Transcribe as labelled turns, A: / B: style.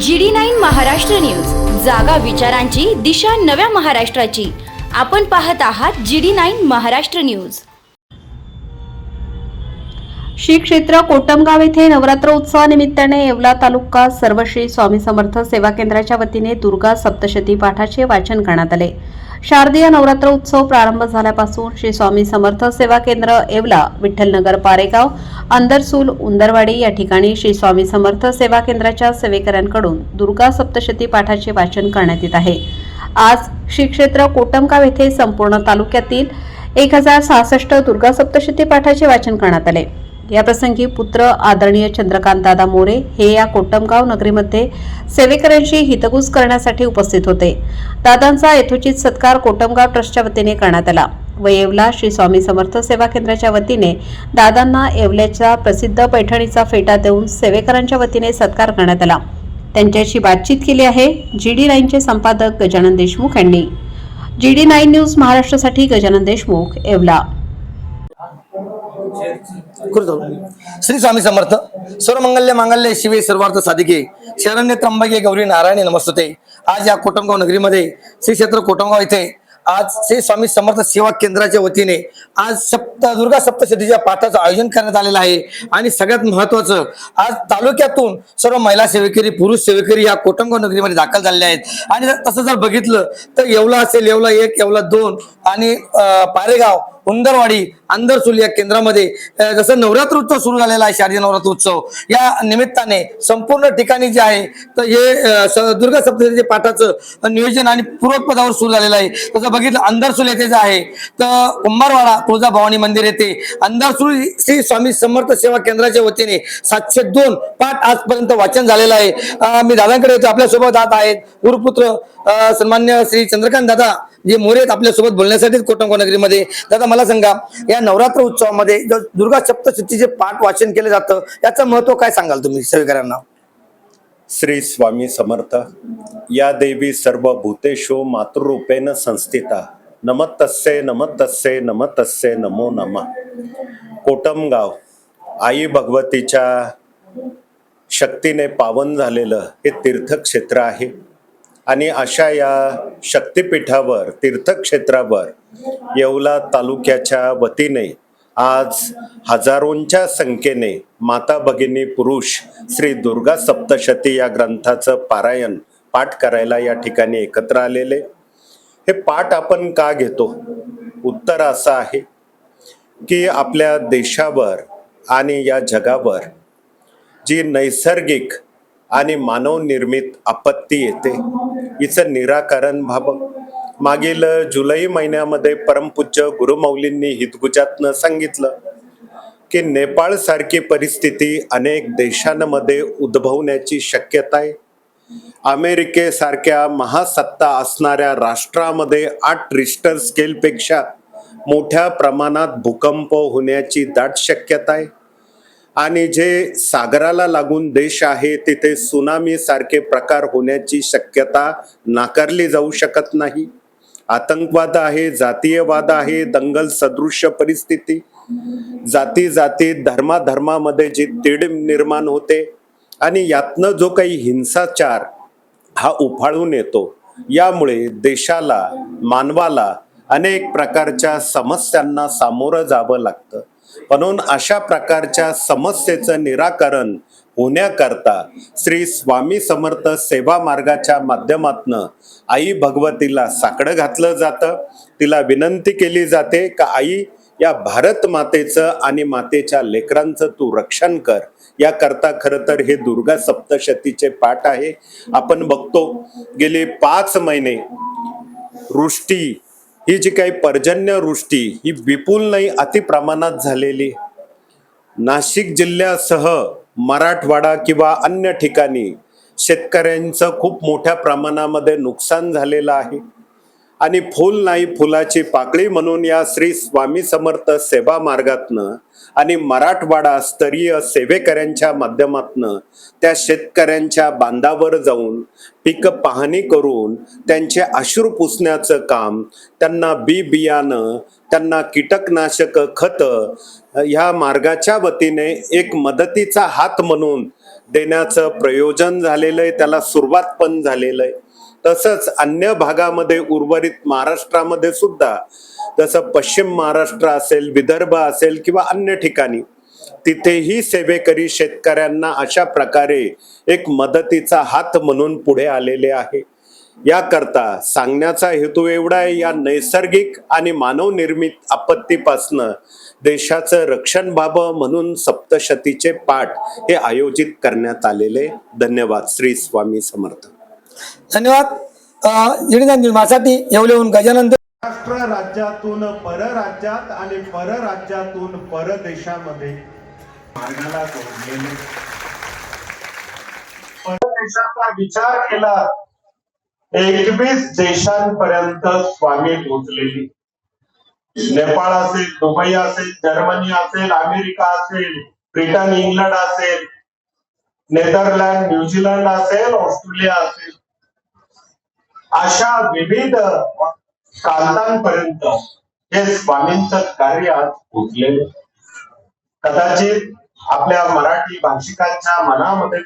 A: जी D nine Maharashtra news. जागा विचारांची दिशा नव्या महाराष्ट्राची. आपण पाहत आहात जी D nine Maharashtra news.
B: Shri क्षेत्र कोटमगाव येथे नवरात्र उत्सवानिमित्ताने येवला तालुका सर्व श्री स्वामी समर्थ सेवा केंद्राच्या वतीने दुर्गा सप्तशती पाठाचे वाचन करण्यात आले. शारदीय नवरात्र उत्सव प्रारंभ झाल्यापासून श्री स्वामी समर्थ सेवा केंद्र येवला विठ्ठलनगर पारेगाव अंदरसूल उंदरवाडी या ठिकाणी श्री स्वामी समर्थ सेवा केंद्राच्या सेवेकऱ्यांकडून दुर्गा सप्तशती पाठाचे वाचन करण्यात येत आहे. आज श्री क्षेत्र कोटमगाव येथे संपूर्ण तालुक्यातील एक हजार सहासष्ट दुर्गा सप्तशती पाठाचे वाचन करण्यात आले. याप्रसंगी पुत्र आदरणीय चंद्रकांत दादा मोरे हे या कोटमगाव नगरीमध्ये सेवेकऱ्यांशी हितगुज करण्यासाठी उपस्थित होते. दादांचा यथोचित सत्कार कोटमगाव ट्रस्टच्या वतीने करण्यात आला. व येवला श्री स्वामी समर्थ सेवा केंद्राच्या वतीने दादांना येवल्याच्या प्रसिद्ध पैठणीचा फेटा देऊन सेवेकरांच्या वतीने सत्कार करण्यात आला. त्यांच्याशी बातचीत केली आहे जी डी नाईनचे संपादक गजानन देशमुख यांनी. जी डी नाईन न्यूज महाराष्ट्रासाठी गजानन देशमुख येवला.
C: श्री स्वामी समर्थ सर्वमंगल्य मांगल्य शिवे सर्वार्थ साधिके शरण्य त्र्यंबके गौरी नारायणी नमस्ते आज या कोटमगाव नगरीमध्ये श्री क्षेत्र कोटमगाव इथे आज श्री स्वामी समर्थ सेवा केंद्राच्या वतीने आज सप्त दुर्गा सप्तशतीच्या पाठाचं आयोजन करण्यात आलेलं आहे आणि सगळ्यात महत्वाचं आज तालुक्यातून सर्व महिला सेवेकरी पुरुष सेवेकरी या कोटमगाव नगरीमध्ये दाखल झालेले आहेत आणि तसं जर बघितलं तर येवला असेल येवला एक येवला दोन आणि पारेगाव उंदरवाडी अंदरसूल या केंद्रामध्ये. जसं नवरात्र उत्सव सुरू झालेला आहे शारदीय नवरात्र उत्सव. या निमित्ताने संपूर्ण ठिकाणी जे आहे तर हे दुर्गा सप्तशतीचे पाठाचं नियोजन आणि पूर्वपदावर सुरू झालेलं आहे. तसं बघितलं अंधारसुल येथे जे आहे तर कुंभारवाडा तुळजा भवानी मंदिर येथे अंदरसूल श्री स्वामी समर्थ सेवा केंद्राच्या वतीने सातशे दोन पाठ आजपर्यंत वाचन झालेलं आहे. मी दादांकडे येतो आपल्यासोबत जात आहेत. गुरुपुत्र सन्मान्य श्री चंद्रकांत दादा जे मोरे आहेत आपल्यासोबत बोलण्यासाठी कोटमगाव दादा मला सांगा या नवरात्र उत्सवामध्ये जो दुर्गा सप्तशतीचे पाठ वाचन केलं जातं याचं महत्त्व काय सांगाल तुम्ही सेवेकरांना
D: श्री स्वामी समर्थ या देवी सर्व भूतेशो मातृरूपेण संस्थिता नमतस्से नमतस्से नमतस्से नमो नम कोटमगाव आई भगवतीच्या शक्तीने पावन झालेलं हे तीर्थक्षेत्र आहे. आणि अशा या शक्तिपीठावर तीर्थक्षेत्रावर येवला तालुक्याच्या वतीने आज हजारोंच्या संख्येने माता भगिनी पुरुष श्री दुर्गा सप्तशती या ग्रंथाचं पारायण पाठ करायला या ठिकाणी एकत्र आलेले. हे पाठ आपण का घेतो? उत्तर असं आहे की आपल्या देशावर आणि या जगावर जी नैसर्गिक आणि मानवनिर्मित आपत्ती येते हिचं निराकरण व्हावं. मागील जुलै महिन्यामध्ये परमपूज्य गुरुमौलींनी हितगुजातनं सांगितलं की नेपाळ सारखी परिस्थिती अनेक देशांमध्ये उद्भवण्याची शक्यता आहे. अमेरिकेसारख्या महासत्ता असणाऱ्या राष्ट्रामध्ये आठ रिस्टर स्केलपेक्षा मोठ्या प्रमाणात भूकंप होण्याची दाट शक्यता आहे. आणि जे सागराला लागून देश आहे तिथे सुनामी सारखे प्रकार होण्याची शक्यता नाकारली जाऊ शकत नाही. आतंकवाद आहे जातीयवाद आहे दंगल सदृश्य परिस्थिती. जाती जाती धर्माधर्मामध्ये जी तीड निर्माण होते आणि यातनं जो काही हिंसाचार हा उफाळून येतो यामुळे देशाला मानवाला अनेक प्रकारच्या समस्यांना सामोरं जावं लागतं. म्हणून अशा प्रकारच्या समस्येचं निराकरण होण्याकरता श्री स्वामी समर्थ सेवा मार्गाच्या माध्यमातनं आई भगवतीला साकडं घातलं जातं. तिला विनंती केली जाते का आई या भारत मातेचं आणि मातेच्या लेकरांचं तू रक्षण कर. याकरता खरं तर हे दुर्गा सप्तशतीचे पाठ आहे. आपण बघतो गेले पाच महिने वृष्टी ही जी काही पर्जन्य वृष्टी ही विपुल नाही अति प्रमाणात झालेली. नाशिक जिल्ह्यासह मराठवाडा किंवा अन्य ठिकाणी शेतकऱ्यांचं खूप मोठ्या प्रमाणामध्ये नुकसान झालेलं आहे. आणि फुल नाही फुलाची पाकळी म्हणून या श्री स्वामी समर्थ सेवा मार्गातनं आणि मराठवाडा स्तरीय सेवेकऱ्यांच्या माध्यमातनं त्या शेतकऱ्यांच्या बांधावर जाऊन पीक पाहणी करून त्यांचे अश्रू पुसण्याचं काम त्यांना बी बियाणं त्यांना कीटकनाशक खत ह्या मार्गाच्या वतीने एक मदतीचा हात म्हणून देण्याचं प्रयोजन झालेलं आहे त्याला सुरुवात पण झालेलं आहे तसंच अन्य भागामध्ये उर्वरित महाराष्ट्रामध्ये सुद्धा जसं पश्चिम महाराष्ट्र असेल विदर्भ असेल किंवा अन्य ठिकाणी तिथेही सेवेकरी शेतकऱ्यांना अशा प्रकारे एक मदतीचा हात म्हणून पुढे आलेले आहे. याकरता सांगण्याचा हेतू एवढा आहे या नैसर्गिक आणि मानवनिर्मित आपत्तीपासनं देशाचं रक्षण व्हावं म्हणून सप्तशतीचे पाठ हे आयोजित करण्यात आलेले. धन्यवाद. श्री स्वामी समर्थ.
C: धन्यवाद. जिडी निर्मासाठी येवलेहून गजानंद
D: महाराष्ट्र राज्यातून परराज्यात आणि परराज्यातून परदेशामध्ये मार्गाला जोडलेले. परदेशाचा विचार केला एकवीस देशांपर्यंत स्वामी पोहोचलेली. नेपाळ असेल दुबई असेल जर्मनी असेल अमेरिका असेल ब्रिटन इंग्लंड असेल नेदरलँड न्यूझीलंड असेल ऑस्ट्रेलिया असेल. अशा विविध कांतांपर्यंत हे स्वामींच कार्य पोचले कदाचित आपल्या मराठी भाषिकांच्या मनामध्ये